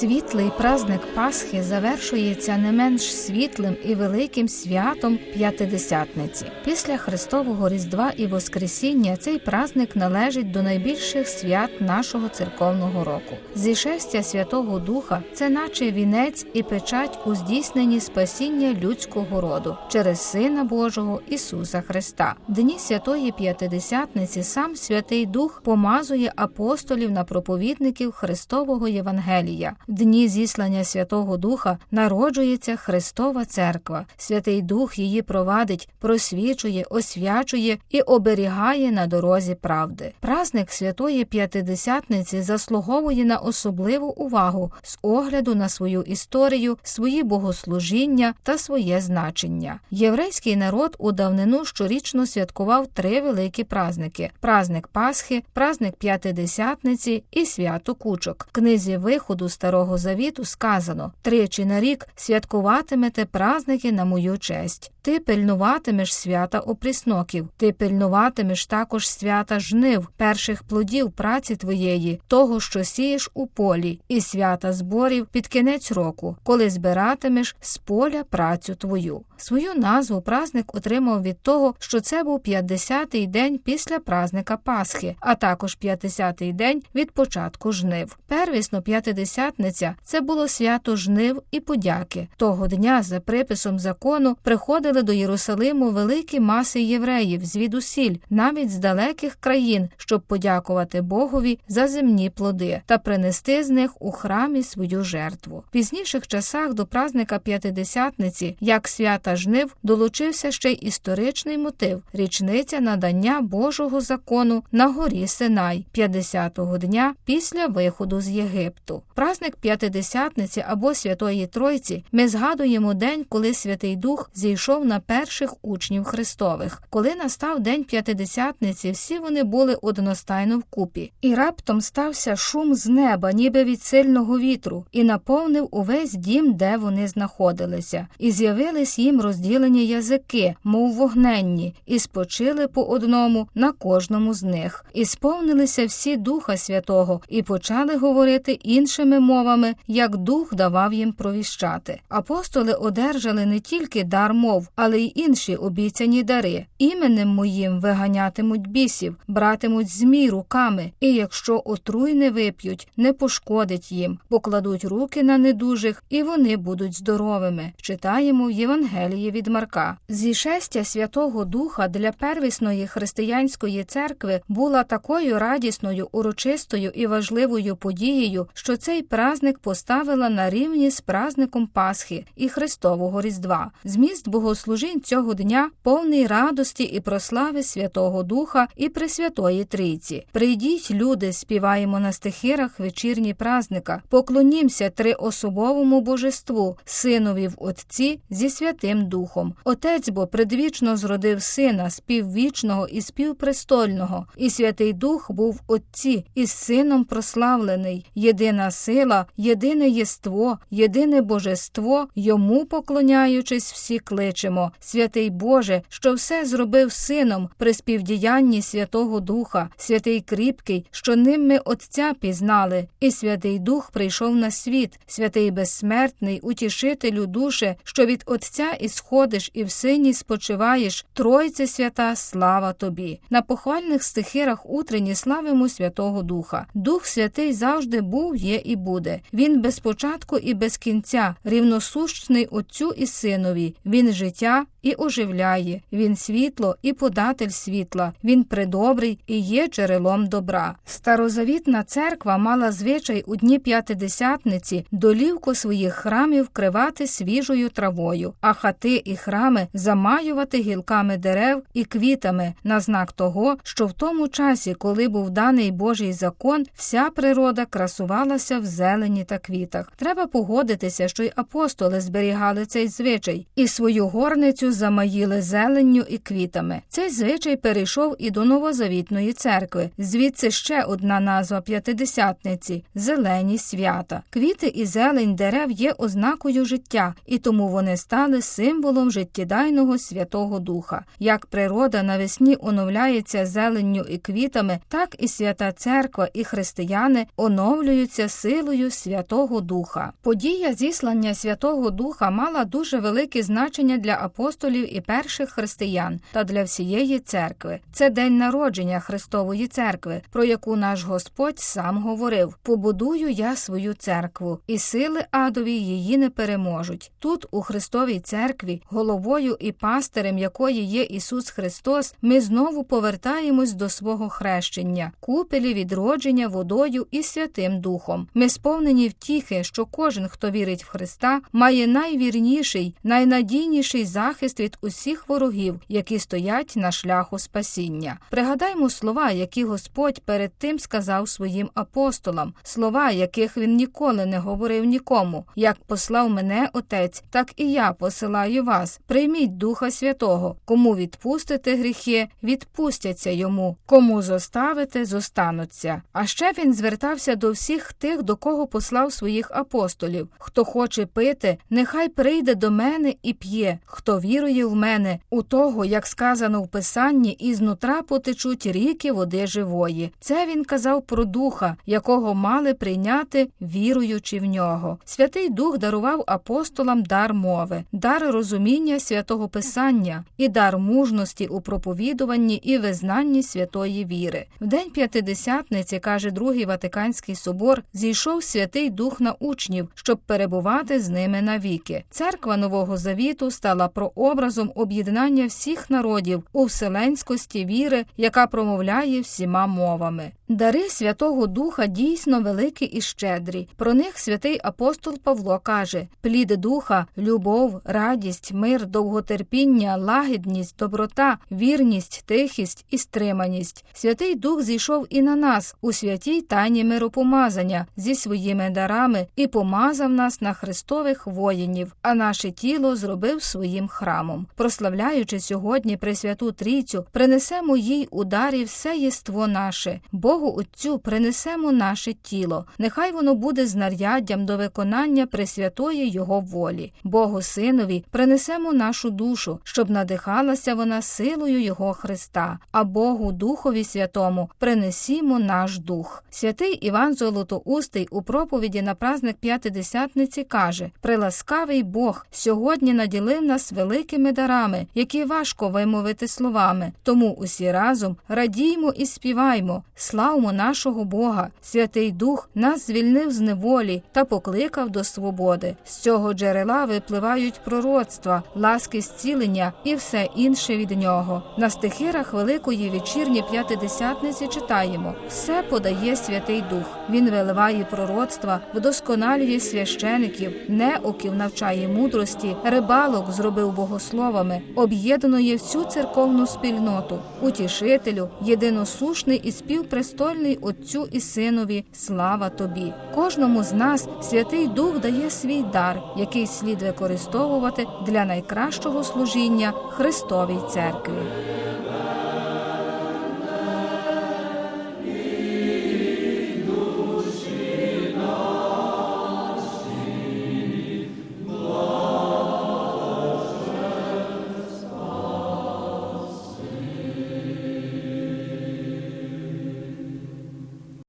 Світлий праздник Пасхи завершується не менш світлим і великим святом П'ятидесятниці. Після Христового Різдва і Воскресіння цей праздник належить до найбільших свят нашого церковного року. Зішестя Святого Духа це наче вінець і печать у здійсненні спасіння людського роду через Сина Божого Ісуса Христа. Дні Святої П'ятидесятниці сам Святий Дух помазує апостолів на проповідників Христового Євангелія. Дні зіслання Святого Духа народжується Христова Церква. Святий Дух її провадить, просвічує, освячує і оберігає на дорозі правди. Празник Святої П'ятидесятниці заслуговує на особливу увагу з огляду на свою історію, свої богослужіння та своє значення. Єврейський народ у давнину щорічно святкував три великі празники: празник Пасхи, празник П'ятидесятниці і свято Кучок. Книзі виходу Старого Завіту сказано: тричі на рік святкуватимете празники на мою честь. Ти пильнуватимеш свята опрісноків, ти пильнуватимеш також свята жнив, перших плодів праці твоєї, того, що сієш у полі, і свята зборів під кінець року, коли збиратимеш з поля працю твою. Свою назву праздник отримав від того, що це був 50-й день після празника Пасхи, а також 50-й день від початку жнив. Первісно п'ятидесятниця це було свято жнив і подяки. Того дня, за приписом закону, приходили до Єрусалиму великі маси євреїв звідусіль, навіть з далеких країн, щоб подякувати Богові за земні плоди та принести з них у храмі свою жертву. В пізніших часах до празника п'ятидесятниці, як свята жнив, долучився ще й історичний мотив річниця надання Божого закону на горі Синай, 50-го дня після виходу з Єгипту. Праздник п'ятидесятниці або Святої Тройці ми згадуємо день, коли Святий Дух зійшов на перших учнів Христових. Коли настав день п'ятидесятниці, всі вони були одностайно вкупі, і раптом стався шум з неба, ніби від сильного вітру, і наповнив увесь дім, де вони знаходилися, і з'явились їм розділені язики, мов вогненні, і спочили по одному на кожному з них, і сповнилися всі Духа Святого, і почали говорити іншими мовами, як Дух давав їм провіщати. Апостоли одержали не тільки дар мов, але й інші обіцяні дари. Іменем моїм виганятимуть бісів, братимуть змій руками, і якщо отруй не вип'ють, не пошкодить їм, покладуть руки на недужих, і вони будуть здоровими. Читаємо в Євангелії від Марка. Зішестя Святого Духа для первісної християнської церкви була такою радісною, урочистою і важливою подією, що цей праздник поставила на рівні з праздником Пасхи і Христового Різдва. Зміст богослужінь цього дня повний радості і прослави Святого Духа і Пресвятої Трійці. Прийдіть, люди, співаємо на стихирах вечірні празника, поклонімся триособовому божеству, синові в Отці зі Святим Духом. Отець бо предвічно зродив сина, співвічного і співпрестольного, і Святий Дух був Отці із сином прославлений, єдина сила, єдине єство, єдине божество, йому поклоняючись, всі кличемо. Святий Боже, що все зробив сином при співдіянні Святого Духа, святий кріпкий, що ним ми Отця пізнали, і Святий Дух прийшов на світ, святий безсмертний, утішителю душе, що від Отця ісходиш і в сині спочиваєш, Тройця свята, слава тобі. На похвальних стихирах утренні славимо Святого Духа. Дух Святий завжди був, є і буде. Він без початку і без кінця, рівносущний Отцю і Синові. Він життя і оживляє, він світло і податель світла, він предобрий і є джерелом добра. Старозавітна церква мала звичай у дні п'ятидесятниці долівку своїх храмів вкривати свіжою травою, а хати і храми замаювати гілками дерев і квітами на знак того, що в тому часі, коли був даний Божий закон, вся природа красувалася в зелені та квітах. Треба погодитися, що й апостоли зберігали цей звичай і свою горницю замаїли зеленню і квітами. Цей звичай перейшов і до новозавітної церкви. Звідси ще одна назва п'ятидесятниці зелені свята. Квіти і зелень дерев є ознакою життя, і тому вони стали символом життєдайного Святого Духа. Як природа навесні оновляється зеленню і квітами, так і свята церква і християни оновлюються силою Святого Духа. Подія зіслання Святого Духа мала дуже велике значення для апостолів і перших християн та для всієї церкви. Це день народження Христової церкви, про яку наш Господь сам говорив: Побудую я свою церкву, і сили адові її не переможуть. Тут, у Христовій церкві, головою і пастирем якої є Ісус Христос, ми знову повертаємось до свого хрещення, купелі відродження водою і Святим Духом. Ми сповнені втіхи, що кожен, хто вірить в Христа, має найвірніший, найнадійніший захист від усіх ворогів, які стоять на шляху спасіння. Пригадаймо слова, які Господь перед тим сказав своїм апостолам, слова, яких він ніколи не говорив нікому. Як послав мене Отець, так і я посилаю вас. Прийміть Духа Святого. Кому відпустите гріхи, відпустяться йому. Кому зоставите, зостануться. А ще він звертався до всіх тих, до кого послав своїх апостолів. Хто хоче пити, нехай прийде до мене і п'є. Хто вірує в мене, у того, як сказано в Писанні, із нутра потечуть ріки води живої. Це він казав про духа, якого мали прийняти, віруючи в нього. Святий Дух дарував апостолам дар мови, дар розуміння святого Писання і дар мужності у проповідуванні і визнанні святої віри. В день п'ятидесятниці, каже Другий Ватиканський собор, зійшов Святий Дух на учнів, щоб перебувати з ними навіки. Церква Нового Завіту стала прообразом об'єднання всіх народів у вселенськості віри, яка промовляє всіма мовами. Дари Святого Духа дійсно великі і щедрі. Про них святий апостол Павло каже: плід духа, любов, радість, мир, довготерпіння, лагідність, доброта, вірність, тихість і стриманість. Святий Дух зійшов і на нас у святій тайні миропомазання зі своїми дарами і помазав нас на Христових воїнів, а наше тіло зробив своїм храмом. Прославляючи сьогодні Пресвяту Трійцю, принесемо їй у дарі все єство наше. Богу Отцю принесемо наше тіло. Нехай воно буде знаряддям до виконання пресвятої Його волі. Богу Синові принесемо нашу душу, щоб надихалася вона силою Його Христа, а Богу Духові Святому принесімо наш дух. Святий Іван Золотоустий у проповіді на праздник П'ятидесятниці каже: Приласкавий Бог сьогодні наділив нас великими дарами, які важко вимовити словами. Тому усі разом радіймо і співаймо, славмо нашого Бога. Святий Дух нас звільнив з неволі та покликав до свободи. З цього джерела випливають пророцтва, ласки зцілення і все інше від нього. На стихирах Великої вечірні п'ятидесятниці читаємо: все подає Святий Дух. Він виливає пророцтва, вдосконалює священиків, неоків навчає мудрості, рибалок зробив богословами, об'єднує всю церковну спільноту, утішителю, єдиносушний і співпрестольний Отцю і Синові. Слава тобі! Кожному з нас Святий Дух дає свій дар, який слід використовувати для найкращого служіння Христовій церкві.